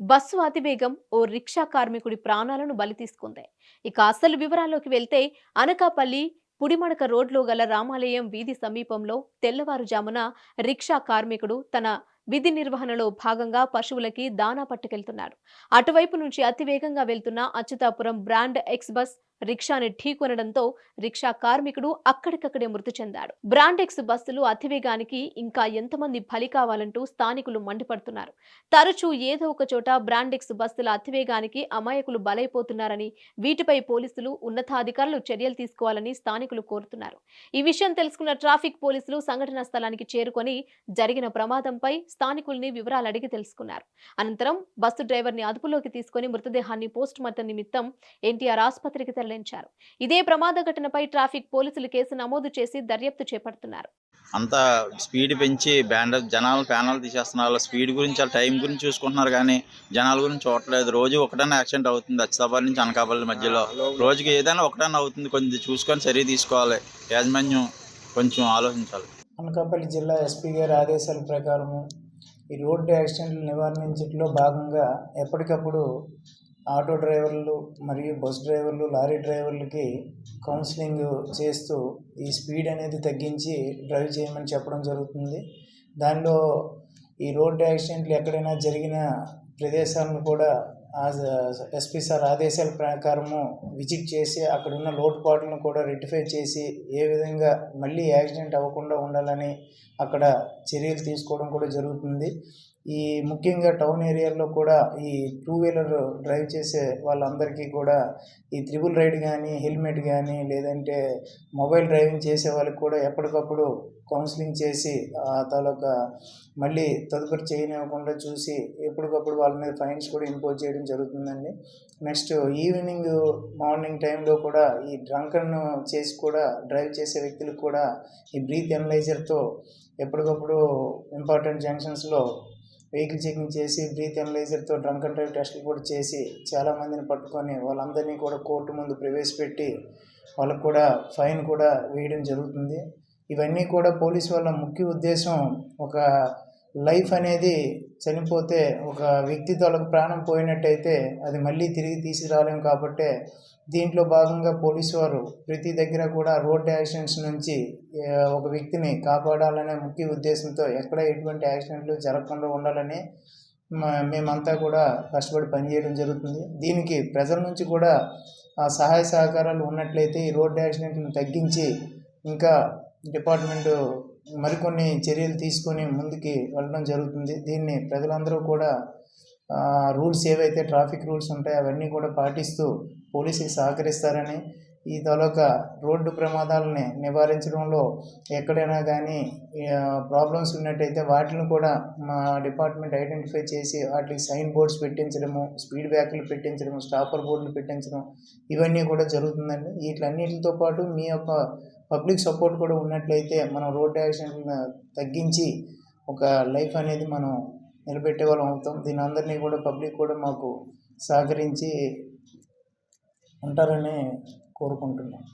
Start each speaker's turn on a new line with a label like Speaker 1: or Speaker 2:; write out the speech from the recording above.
Speaker 1: Bus అతివేగం ఓ rickshaw కార్మికుడి ప్రాణాలను బలి తీసుకుంది. ఇక అసలు వివరాల్లోకి వెళ్తే అనకాపల్లి పుడిమడక రోడ్లో గల రామాలయం వీధి సమీపంలో తెల్లవారుజామున రిక్షా కార్మికుడు తన విధి నిర్వహణలో భాగంగా పశువులకి దానా పట్టుకెళ్తున్నాడు. అటువైపు నుంచి అతివేగంగా వెళ్తున్న అచ్యుతాపురం బ్రాండ్ ఎక్స్ బస్ రిక్షాని ఢీకొనడంతో రిక్షా కార్మికుడు అక్కడికక్కడే మృతి చెందాడు. బ్రాండ్ ఎక్స్ బస్సులు అతివేగానికి ఇంకా ఎంతమంది బలి కావాలంటూ స్థానికులు మండిపడుతున్నారు. తరచూ ఏదో ఒక చోట బ్రాండ్ ఎక్స్ బస్సుల అతివేగానికి అమాయకులు బలైపోతున్నారని వీటిపై పోలీసులు ఉన్నతాధికారులు చర్యలు తీసుకోవాలని స్థానికులు కోరుతున్నారు. ఈ విషయం తెలుసుకున్న ట్రాఫిక్ పోలీసులు సంఘటనా స్థలానికి చేరుకొని జరిగిన ప్రమాదంపై స్థానికుల్ని వివరాలు అడిగి తెలుసుకున్నారు. అనంతరం బస్సు డ్రైవర్ని అదుపులోకి తీసుకొని మృతదేహాన్ని పోస్ట్ మార్టం నిమిత్తం ఎన్టీఆర్ ఆసుపత్రికి తరలించారు. ఇదే ప్రమాద ఘటనపై ట్రాఫిక్ పోలీసులు కేసు నమోదు చేసి దర్యాప్తు చేపడుతున్నారు.
Speaker 2: అంతా స్పీడ్ పెంచి బ్యాండ్ జనాలు ప్యానల్ తీసేస్తున్నారు. స్పీడ్ గురించి వాళ్ళ టైం గురించి చూసుకుంటున్నారు కానీ జనాల గురించి చూడట్లేదు. రోజు ఒకటన్నా యాక్సిడెంట్ అవుతుంది. అచ్చాపల్లి నుంచి అనకాపల్లి మధ్యలో. రోజుకి ఏదైనా ఒకటన్నా అవుతుంది. కొంచెం చూసుకొని చర్య తీసుకోవాలి. యాజమాన్యం కొంచెం ఆలోచించాలి.
Speaker 3: అనకాపల్లి జిల్లా ఎస్పీ గారి ఆదేశాల ప్రకారము ఈ రోడ్డు యాక్సిడెంట్లు నివారించడంలో భాగంగా ఎప్పటికప్పుడు ఆటో డ్రైవర్లు మరియు బస్ డ్రైవర్లు లారీ డ్రైవర్లకి కౌన్సిలింగ్ చేస్తూ ఈ స్పీడ్ అనేది తగ్గించి డ్రైవ్ చేయమని చెప్పడం జరుగుతుంది. దానిలో ఈ రోడ్డు యాక్సిడెంట్లు ఎక్కడైనా జరిగిన ప్రదేశాలను కూడా ఎస్పీ సార్ ఆదేశాల ప్రకారము విజిట్ చేసి అక్కడ ఉన్న లోటుపాట్లను కూడా రెక్టిఫై చేసి ఏ విధంగా మళ్ళీ యాక్సిడెంట్ అవ్వకుండా ఉండాలని అక్కడ చర్యలు తీసుకోవడం కూడా జరుగుతుంది. ఈ ముఖ్యంగా టౌన్ ఏరియాల్లో కూడా ఈ టూ వీలర్ డ్రైవ్ చేసే వాళ్ళందరికీ కూడా ఈ త్రిబుల్ రైడ్ కానీ హెల్మెట్ కానీ లేదంటే మొబైల్ డ్రైవింగ్ చేసే వాళ్ళకి కూడా ఎప్పటికప్పుడు కౌన్సిలింగ్ చేసి ఆ తాలూకా మళ్ళీ తదుపరి చేయనివ్వకుండా చూసి ఎప్పటికప్పుడు వాళ్ళ మీద ఫైన్స్ కూడా ఇంపోజ్ చేయడం జరుగుతుందండి. నెక్స్ట్ ఈవినింగ్ మార్నింగ్ టైంలో కూడా ఈ డ్రంకన్ చేసి కూడా డ్రైవ్ చేసే వ్యక్తులకు కూడా ఈ బ్రీత్ ఎనలైజర్తో ఎప్పటికప్పుడు ఇంపార్టెంట్ జంక్షన్స్లో వెహికల్ చెకింగ్ చేసి బ్రీత్ అనలైజర్తో డ్రంక్ అండ్ డ్రైవ్ టెస్టులు కూడా చేసి చాలామందిని పట్టుకొని వాళ్ళందరినీ కూడా కోర్టు ముందు ప్రవేశపెట్టి వాళ్ళకు కూడా ఫైన్ కూడా వేయడం జరుగుతుంది. ఇవన్నీ కూడా పోలీస్ వాళ్ళ ముఖ్య ఉద్దేశం ఒక లైఫ్ అనేది చనిపోతే ఒక వ్యక్తి తొలగ ప్రాణం పోయినట్టయితే అది మళ్ళీ తిరిగి తీసుకురాలేం కాబట్టే దీంట్లో భాగంగా పోలీసు వారు ప్రతి దగ్గర కూడా రోడ్ యాక్సిడెంట్స్ నుంచి ఒక వ్యక్తిని కాపాడాలనే ముఖ్య ఉద్దేశంతో ఎక్కడ ఎటువంటి యాక్సిడెంట్లు జరగకుండా ఉండాలని మేమంతా కూడా కష్టపడి పనిచేయడం జరుగుతుంది. దీనికి ప్రజల నుంచి కూడా ఆ సహాయ సహకారాలు ఉన్నట్లయితే ఈ రోడ్ యాక్సిడెంట్లను తగ్గించి ఇంకా డిపార్ట్మెంటు మరికొన్ని చర్యలు తీసుకొని ముందుకి వెళ్ళడం జరుగుతుంది. దీన్ని ప్రజలందరూ కూడా రూల్స్ ఏవైతే ట్రాఫిక్ రూల్స్ ఉంటాయో అవన్నీ కూడా పాటిస్తూ పోలీసులు సహకరిస్తారని ఈ తాలూకా రోడ్డు ప్రమాదాలని నివారించడంలో ఎక్కడైనా కానీ ప్రాబ్లమ్స్ ఉన్నట్టయితే వాటిని కూడా మా డిపార్ట్మెంట్ ఐడెంటిఫై చేసి వాటికి సైన్ బోర్డ్స్ పెట్టించడము స్పీడ్ బ్యాక్లు పెట్టించడము స్టాపర్ బోర్డులు పెట్టించడం ఇవన్నీ కూడా జరుగుతుందండి. వీటిలన్నిటితో పాటు మీ యొక్క పబ్లిక్ సపోర్ట్ కూడా ఉన్నట్లయితే మనం రోడ్ యాక్సిడెంట్ తగ్గించి ఒక లైఫ్ అనేది మనం నిలబెట్టే వాళ్ళం అవుతాం. దీని అందరినీ కూడా పబ్లిక్ కూడా మాకు సహకరించి ఉంటారని కోరుకుంటున్నాం.